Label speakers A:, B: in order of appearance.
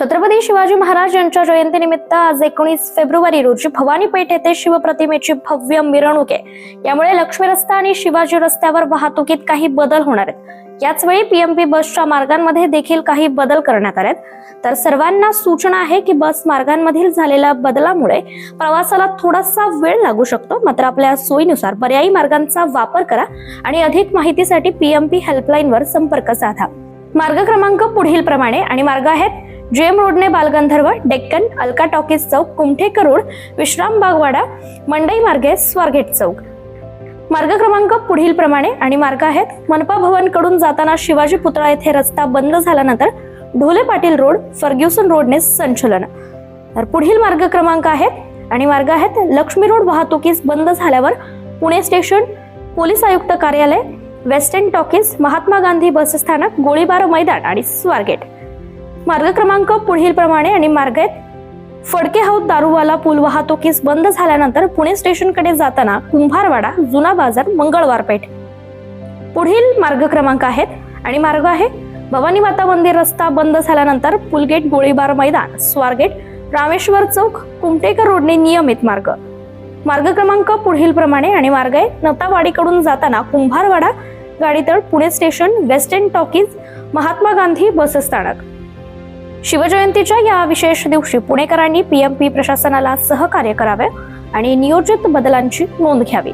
A: छत्रपती शिवाजी महाराज यांच्या जयंतीनिमित्त आज एकोणीस फेब्रुवारी रोजी भवानी पेठ येथे शिवप्रतिमेची भव्य मिरवणूक आहे. यामुळे लक्ष्मी रस्ता आणि शिवाजी रस्त्यावर वाहतुकीत काही बदल होणार आहेत. याच वेळी पीएमपी बसच्या मार्गांमध्ये देखील काही बदल करण्यात आले तर सर्वांना सूचना आहे की बस मार्गांमधील झालेल्या बदलामुळे प्रवासाला थोडासा वेळ लागू शकतो. मात्र आपल्या सोयीनुसार पर्यायी मार्गांचा वापर करा आणि अधिक माहितीसाठी पीएमपी हेल्पलाईनवर संपर्क साधा. मार्ग क्रमांक पुढील प्रमाणे आणि मार्ग आहेत जेम रोडने बालगंधर्व डेक्कन अलका टॉकीज चौक कुमठेकर रोड विश्राम बागवाडा मंडई मार्गे स्वारगेट चौक. मार्ग क्रमांक पुढील प्रमाणे आणि मार्ग आहेत मनपा भवनकडून जाताना शिवाजी पुतळा येथे रस्ता बंद झाल्यानंतर ढोले पाटील रोड फर्ग्युसन रोडने संचलन. तर पुढील मार्ग क्रमांक आहेत आणि मार्ग आहेत लक्ष्मी रोड वाहतुकीस बंद झाल्यावर पुणे स्टेशन पोलीस आयुक्त कार्यालय western talkies Mahatma Gandhi bus स्थानक गोळीबार मैदान आणि स्वारगेट. मार्ग क्रमांक पुढील प्रमाणे आणि मार्ग आहेत. फडके हौद दारूवाला पूल वाहतुकीस बंद झाल्यानंतर पुणे स्टेशनकडे जाताना कुंभारवाडा जुना बाजार मंगळवार पेठ पुढील मार्ग क्रमांक आहेत आणि मार्ग आहे. भवानी माता मंदिर रस्ता बंद झाल्यानंतर पुलगेट गोळीबार मैदान स्वारगेट रामेश्वर चौक कुमटेकर रोडने नियमित मार्ग. मार्ग क्रमांक पुढील प्रमाणे आणि मार्ग आहे. नतावाडीकडून जाताना Kumbharwada Gadital Pune station western talkies Mahatma Gandhi bus स्थानक शिवजयंतीच्या या विशेष दिवशी पुणेकरांनी पीएमपी प्रशासनाला सहकार्य करावे आणि नियोजित बदलांची नोंद घ्यावी.